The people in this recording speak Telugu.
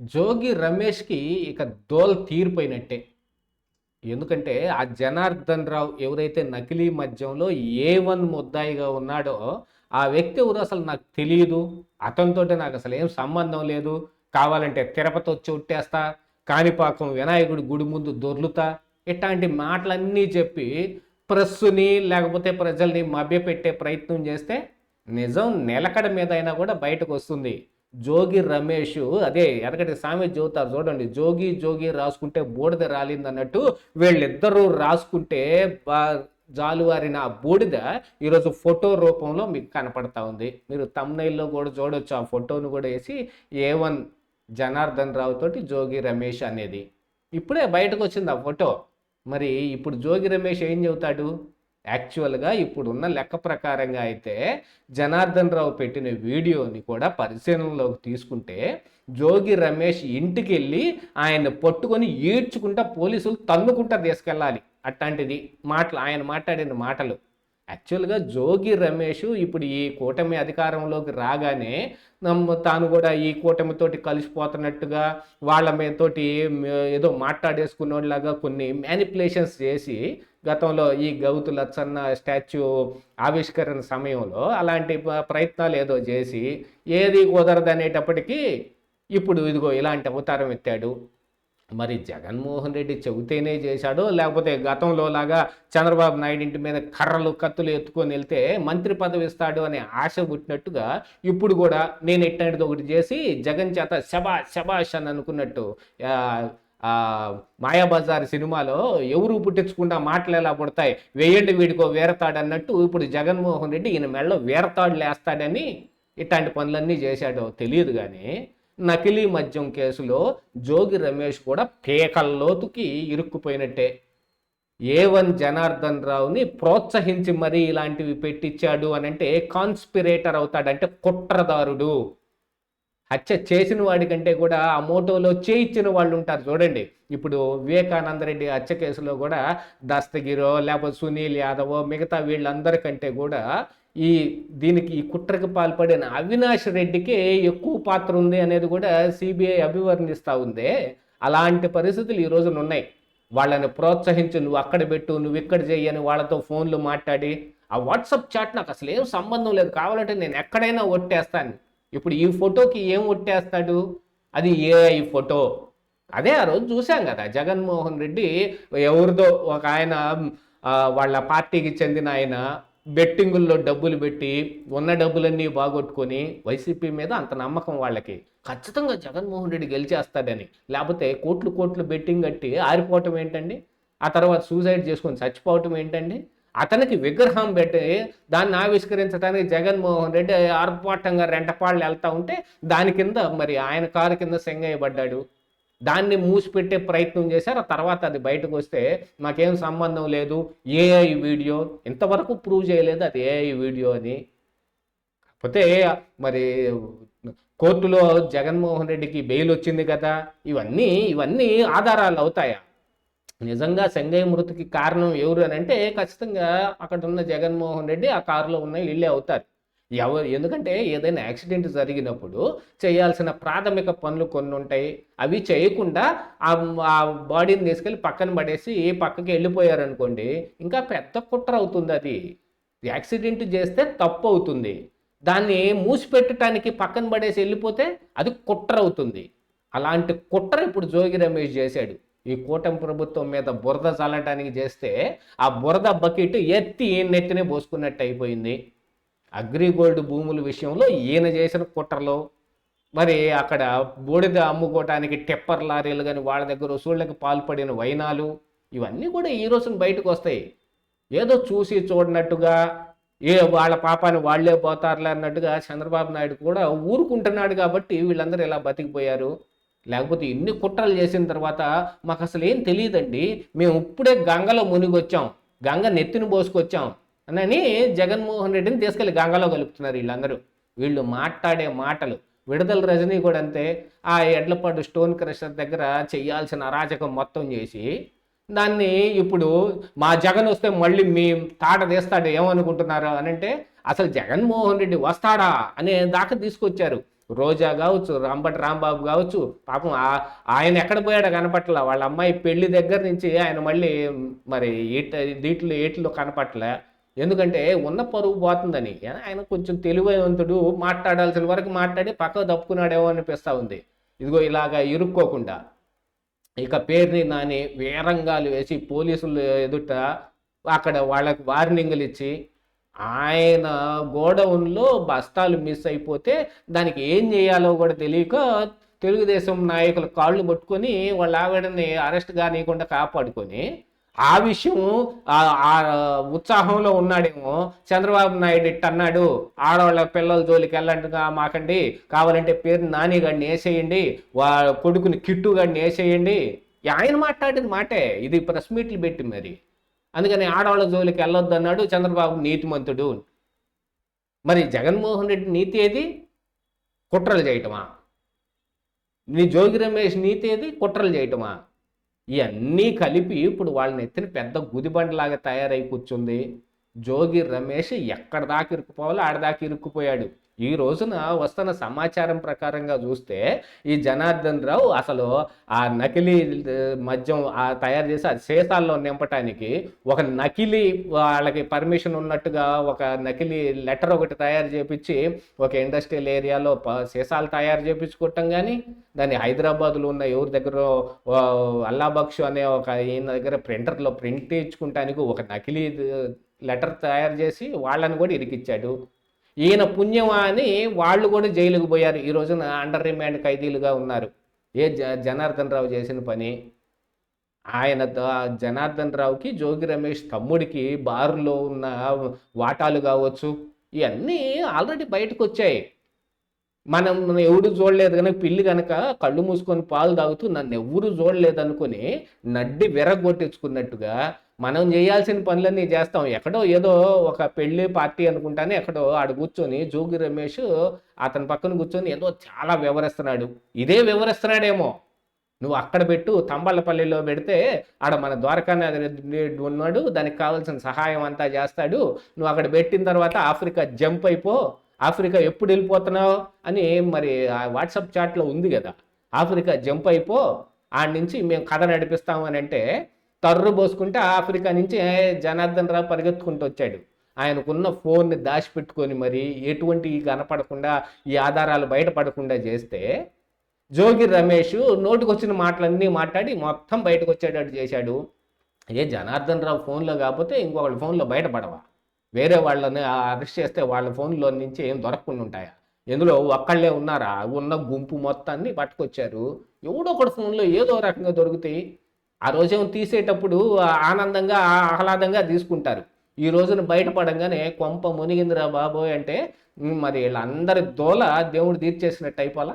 జోగి రమేష్కి ఇక దోల్ తీరిపోయినట్టే. ఎందుకంటే ఆ జనార్దన్ రావు ఎవరైతే నకిలీ మద్యంలో ఏ వన్ ముద్దాయిగా ఉన్నాడో ఆ వ్యక్తి ఎవరు అసలు నాకు తెలియదు అతనితోటి నాకు అసలు ఏం సంబంధం లేదు. కావాలంటే తిరుపతి వచ్చి ఉట్టేస్తా కాణిపాకం వినాయకుడి గుడి ముందు దొర్లుతా ఇట్లాంటి మాటలన్నీ చెప్పి ప్రెస్సుని లేకపోతే ప్రజల్ని మభ్యపెట్టే ప్రయత్నం చేస్తే నిజం నిలకడ మీద అయినా కూడా బయటకు వస్తుంది. జోగి రమేష్ అదే ఎనకటి స్వామి చెబుతారు చూడండి జోగి జోగి రాసుకుంటే బూడిద రాలింది అన్నట్టు వీళ్ళిద్దరూ రాసుకుంటే బా- జాలువారిన ఆ బూడిద ఈరోజు ఫోటో రూపంలో మీకు కనపడతా ఉంది. మీరు తమ్నైల్లో కూడా చూడొచ్చు ఆ ఫోటోను కూడా వేసి ఏ వన్ జనార్దన్ రావు తోటి జోగి రమేష్ అనేది. ఇప్పుడే బయటకు వచ్చింది ఆ ఫోటో. మరి ఇప్పుడు జోగి రమేష్ ఏం చెబుతాడు? యాక్చువల్గా ఇప్పుడున్న లెక్క ప్రకారంగా అయితే జనార్దన్ రావు పెట్టిన వీడియోని కూడా పరిశీలనలోకి తీసుకుంటే జోగి రమేష్ ఇంటికి వెళ్ళి ఆయన పట్టుకొని ఈడ్చుకుంటా పోలీసులు తన్నుకుంటా తీసుకెళ్ళాలి. అట్లాంటిది మాటలు ఆయన మాట్లాడిన మాటలు. యాక్చువల్గా జోగి రమేష్ ఇప్పుడు ఈ కూటమి అధికారంలోకి రాగానే నమ్మ- తాను కూడా ఈ కూటమితోటి కలిసిపోతున్నట్టుగా వాళ్ళ మీదతోటి ఏదో మాట్లాడేసుకున్నలాగా కొన్ని మ్యానిపులేషన్స్ చేసి గతంలో ఈ గౌతు లచ్చన్న స్టాచ్యూ ఆవిష్కరణ సమయంలో అలాంటి ప్రయత్నాలు ఏదో చేసి ఏది కుదరదనేటప్పటికీ ఇప్పుడు ఇదిగో ఇలాంటి అవతారం ఎత్తాడు. మరి జగన్మోహన్ రెడ్డి చెబితేనే చేశాడో. లేకపోతే గతంలో లాగా చంద్రబాబు నాయుడు ఇంటి మీద కర్రలు కత్తులు ఎత్తుకొని వెళ్తే మంత్రి పదవి ఇస్తాడు అనే ఆశ పుట్టినట్టుగా ఇప్పుడు కూడా నేను ఎట్టినది ఒకటి చేసి జగన్ చేత శబా శబాష్ అని అనుకున్నట్టు మాయాబజార్ సినిమాలో ఎవరు పుట్టించకుండా మాటలు ఎలా పుడతాయి? వేయండి వీడికో వేరతాడు అన్నట్టు ఇప్పుడు జగన్మోహన్ రెడ్డి ఈయన మెడలో వేరతాడులు వేస్తాడని ఇట్లాంటి పనులన్నీ చేశాడో తెలియదు కానీ నకిలీ మద్యం కేసులో జోగి రమేష్ కూడా పేకల్లోతుకి ఇరుక్కుపోయినట్టే. ఏ వన్ జనార్దన్ రావుని ప్రోత్సహించి మరీ ఇలాంటివి పెట్టించాడు అని అంటే కాన్స్పిరేటర్ అవుతాడంటే కుట్రదారుడు. హత్య చేసిన వాడి కంటే కూడా ఆ మోటోలో చేయించిన వాళ్ళు ఉంటారు చూడండి. ఇప్పుడు వివేకానంద రెడ్డి హత్య కేసులో కూడా దస్తగిరో లేకపోతే సునీల్ యాదవ్ మిగతా వీళ్ళందరికంటే కూడా ఈ దీనికి ఈ కుట్రకు పాల్పడిన అవినాష్ రెడ్డికి ఎక్కువ పాత్ర ఉంది అనేది కూడా సిబిఐ అభివర్ణిస్తూ ఉంది. అలాంటి పరిస్థితులు ఈ రోజున ఉన్నాయి. వాళ్ళని ప్రోత్సహించు నువ్వు అక్కడ పెట్టు నువ్వు ఇక్కడ చేయని వాళ్ళతో ఫోన్లు మాట్లాడి ఆ వాట్సాప్ చాట్ నాకు అసలు ఏం సంబంధం లేదు. కావాలంటే నేను ఎక్కడైనా ఒట్టేస్తాను. ఇప్పుడు ఈ ఫోటోకి ఏం ఒట్టేస్తాడు? అది ఏఐ ఫోటో? అదే ఆ రోజు చూసాం కదా జగన్మోహన్ రెడ్డి ఎవరిదో ఒక ఆయన వాళ్ళ పార్టీకి చెందిన ఆయన బెట్టింగుల్లో డబ్బులు పెట్టి ఉన్న డబ్బులన్నీ బాగొట్టుకొని వైసీపీ మీద అంత నమ్మకం వాళ్ళకి. ఖచ్చితంగా జగన్మోహన్ రెడ్డి గెలిచేస్తాడని. లేకపోతే కోట్లు కోట్లు బెట్టింగ్ కట్టి ఆరిపోవటం ఏంటండి? ఆ తర్వాత సూసైడ్ చేసుకొని చచ్చిపోవటం ఏంటండి? అతనికి విగ్రహం పెట్టి దాన్ని ఆవిష్కరించడానికి జగన్మోహన్ రెడ్డి ఆర్భాటంగా రెంటపాళ్ళు వెళ్తా ఉంటే దాని కింద మరి ఆయన కారు కింద సెంగయ్యబడ్డాడు దాన్ని మూసిపెట్టే ప్రయత్నం చేశారు. ఆ తర్వాత అది బయటకు వస్తే మాకేం సంబంధం లేదు. ఏఐ వీడియో ఇంతవరకు ప్రూవ్ చేయలేదు అది ఏఐ వీడియో అని. కాకపోతే మరి కోర్టులో జగన్మోహన్ రెడ్డికి బెయిల్ వచ్చింది కదా. ఇవన్నీ ఇవన్నీ ఆధారాలు అవుతాయా? నిజంగా సంగయ్య మృతికి కారణం ఎవరు అని అంటే ఖచ్చితంగా అక్కడ ఉన్న జగన్మోహన్ రెడ్డి ఆ కారులో ఉన్న వీళ్ళే అవుతారు. ఎవరు ఎందుకంటే ఏదైనా యాక్సిడెంట్ జరిగినప్పుడు చేయాల్సిన ప్రాథమిక పనులు కొన్ని ఉంటాయి. అవి చేయకుండా ఆ బాడీని తీసుకెళ్ళి పక్కన పడేసి ఏ పక్కకి వెళ్ళిపోయారనుకోండి ఇంకా పెద్ద కుట్ర అవుతుంది అది. యాక్సిడెంట్ చేస్తే తప్పు అవుతుంది. దాన్ని మూసిపెట్టడానికి పక్కన పడేసి వెళ్ళిపోతే అది కుట్ర అవుతుంది. అలాంటి కుట్ర ఇప్పుడు జోగి రమేష్ చేశాడు. ఈ కూటమి ప్రభుత్వం మీద బురద చల్లటానికి చేస్తే ఆ బురద బకెట్ ఎత్తి నెత్తినే పోసుకున్నట్టు అయిపోయింది. అగ్రిగోల్డ్ భూముల విషయంలో ఈయన చేసిన కుట్రలో. మరి అక్కడ బూడిద అమ్ముకోవటానికి టెప్పర్ లారీలు కానీ వాళ్ళ దగ్గర వసూళ్ళకి పాల్పడిన వైనాలు ఇవన్నీ కూడా ఈ రోజున బయటకు వస్తాయి. ఏదో చూసి చూడనట్టుగా ఏ వాళ్ళ పాపాన్ని వాళ్ళే పోతారులే అన్నట్టుగా చంద్రబాబు నాయుడు కూడా ఊరుకుంటున్నాడు కాబట్టి వీళ్ళందరూ ఇలా బతికిపోయారు. లేకపోతే ఇన్ని కుట్రలు చేసిన తర్వాత మాకు అసలు ఏం తెలియదండి. మేము ఇప్పుడే గంగలో మునిగొచ్చాం. గంగ నెత్తిని పోసుకొచ్చాం. అని జగన్మోహన్ రెడ్డిని తీసుకెళ్ళి గంగలో కలుపుతున్నారు వీళ్ళందరూ. వీళ్ళు మాట్లాడే మాటలు విడుదల రజనీ కూడా అంతే. ఆ ఎడ్లపాడు స్టోన్ క్రషర్ దగ్గర చేయాల్సిన అరాచకం మొత్తం చేసి దాన్ని ఇప్పుడు మా జగన్ వస్తే మళ్ళీ మీ తాట తీస్తాడు ఏమనుకుంటున్నారు అని అంటే అసలు జగన్మోహన్ రెడ్డి వస్తాడా అనే దాకా తీసుకొచ్చారు. రోజా కావచ్చు రాంబటి రాంబాబు కావచ్చు పాపం ఆ- ఆయన ఎక్కడ పోయాడో కనపట్ల వాళ్ళ అమ్మాయి పెళ్ళి దగ్గర నుంచి ఆయన మళ్ళీ మరి ఈట దీంట్లో ఏట్లో కనపట్లే ఎందుకంటే ఉన్న పరువు పోతుందని. ఆయన కొంచెం తెలివైనంతుడు మాట్లాడాల్సిన వరకు మాట్లాడి పక్కకు తప్పుకున్నాడేమో అనిపిస్తూ ఉంది. ఇదిగో ఇలాగా ఇరుక్కోకుండా. ఇక పేరుని నాని వేరంగాలు వేసి పోలీసులు ఎదుట అక్కడ వాళ్ళకి వార్నింగ్లు ఇచ్చి ఆయన గోడౌన్లో బస్తాలు మిస్ అయిపోతే దానికి ఏం చేయాలో కూడా తెలియక తెలుగుదేశం నాయకుల కాళ్ళు పట్టుకొని వాళ్ళ ఆవిడని అరెస్ట్ కానియకుండా కాపాడుకొని ఆ విషయం ఆ- ఉత్సాహంలో ఉన్నాడేమో చంద్రబాబు నాయుడు ఇట్ట అన్నాడు. ఆడవాళ్ళ పిల్లల జోలికి వెళ్ళండిగా మాకండి. కావాలంటే పేరు నాని గారిని వేసేయండి. వా కొడుకుని కిట్టు గారిని వేసేయండి. ఆయన మాట్లాడిన మాటే. ఇది ప్రెస్ మీట్లు పెట్టి మరి. అందుకని ఆడవాళ్ళ జోలికి వెళ్ళొద్దు అన్నాడు చంద్రబాబు నీతిమంతుడు. మరి జగన్మోహన్ రెడ్డి నీతి ఏది? కుట్రలు చేయటమా? నీ జోగి రమేష్ నీతి ఏది? కుట్రలు చేయటమా? ఇవన్నీ కలిపి ఇప్పుడు వాళ్ళని ఎత్తిన పెద్ద గుదిబండలాగా తయారై కూర్చుంది. జోగి రమేష్ ఎక్కడ దాకా ఇరుక్కుపోవాలో ఆడదాకా ఇరుక్కుపోయాడు. ఈ రోజున వస్తున్న సమాచారం ప్రకారంగా చూస్తే ఈ జనార్దన్ రావు అసలు ఆ నకిలీ మద్యం తయారు చేసి ఆ సీసాల్లో నింపటానికి ఒక నకిలీ వాళ్ళకి పర్మిషన్ ఉన్నట్టుగా ఒక నకిలీ లెటర్ ఒకటి తయారు చేపించి ఒక ఇండస్ట్రియల్ ఏరియాలో ప- సీసాలు తయారు చేపించుకోవటం కానీ దాన్ని హైదరాబాద్లో ఉన్న ఎవరి దగ్గర అల్లాబక్షు అనే ఒక ఈయన దగ్గర ప్రింటర్లో ప్రింట్ ఇచ్చుకుంటానికి ఒక నకిలీ లెటర్ తయారు చేసి వాళ్ళని కూడా ఇరికిచ్చాడు. ఈయన పుణ్యమా అని వాళ్ళు కూడా జైలుకు పోయారు. ఈ రోజున అండర్ రిమాండ్ ఖైదీలుగా ఉన్నారు. ఏ జ జనార్దన్ రావు చేసిన పని? ఆయన జనార్దన్ రావుకి జోగి రమేష్ తమ్ముడికి బారులో ఉన్న వాటాలు కావచ్చు ఇవన్నీ ఆల్రెడీ బయటకు వచ్చాయి మనం ఎవరు చూడలేదు కనుక పిల్లి కనుక కళ్ళు మూసుకొని పాలు తాగుతూ నన్ను ఎవరు చూడలేదు అనుకుని నడ్డి విరగొట్టించుకున్నట్టుగా మనం చేయాల్సిన పనులన్నీ చేస్తాం. ఎక్కడో ఏదో ఒక పెళ్ళి పార్టీ అనుకుంటానే ఎక్కడో ఆడ కూర్చొని జోగి రమేష్ అతని పక్కన కూర్చొని ఏదో చాలా వివరిస్తున్నాడు. ఇదే వివరిస్తున్నాడేమో. నువ్వు అక్కడ పెట్టు తంబళ్ళపల్లిలో పెడితే ఆడ మన ద్వారకానాథ్ రెడ్డి ఉన్నాడు దానికి కావాల్సిన సహాయం అంతా చేస్తాడు. నువ్వు అక్కడ పెట్టిన తర్వాత ఆఫ్రికా జంప్ అయిపో ఆఫ్రికా ఎప్పుడు వెళ్ళిపోతున్నావు అని మరి ఆ వాట్సాప్ చాట్లో ఉంది కదా. ఆఫ్రికా జంప్ అయిపో ఆడ నుంచి మేము కథ నడిపిస్తాం అని అంటే తర్రు పోసుకుంటే ఆఫ్రికా నుంచి జనార్దన్ రావు పరిగెత్తుకుంటూ వచ్చాడు. ఆయనకున్న ఫోన్ని దాచిపెట్టుకొని మరి ఎటువంటి కనపడకుండా ఈ ఆధారాలు బయటపడకుండా చేస్తే జోగి రమేష్ నోటికొచ్చిన మాటలన్నీ మాట్లాడి మొత్తం బయటకు వచ్చేటట్టు చేశాడు. ఏ జనార్దన్ రావు ఫోన్లో కాకపోతే ఇంకొకళ్ళ ఫోన్లో బయటపడవా? వేరే వాళ్ళని అరెస్ట్ చేస్తే వాళ్ళ ఫోన్లో నుంచి ఏం దొరకకుండా ఉంటాయా? ఎందులో ఒక్కళ్ళే ఉన్నారా? ఉన్న గుంపు మొత్తాన్ని పట్టుకొచ్చారు. ఎవడో ఒకటి ఫోన్లో ఏదో రకంగా దొరుకుతాయి. ఆ రోజేమో తీసేటప్పుడు ఆనందంగా ఆహ్లాదంగా తీసుకుంటారు. ఈ రోజున బయటపడంగానే కొంప మునిగిందిరా బాబోయ్ అంటే మరి వీళ్ళందరి దోల దేవుడు తీర్చేసినట్టు అయిపోలా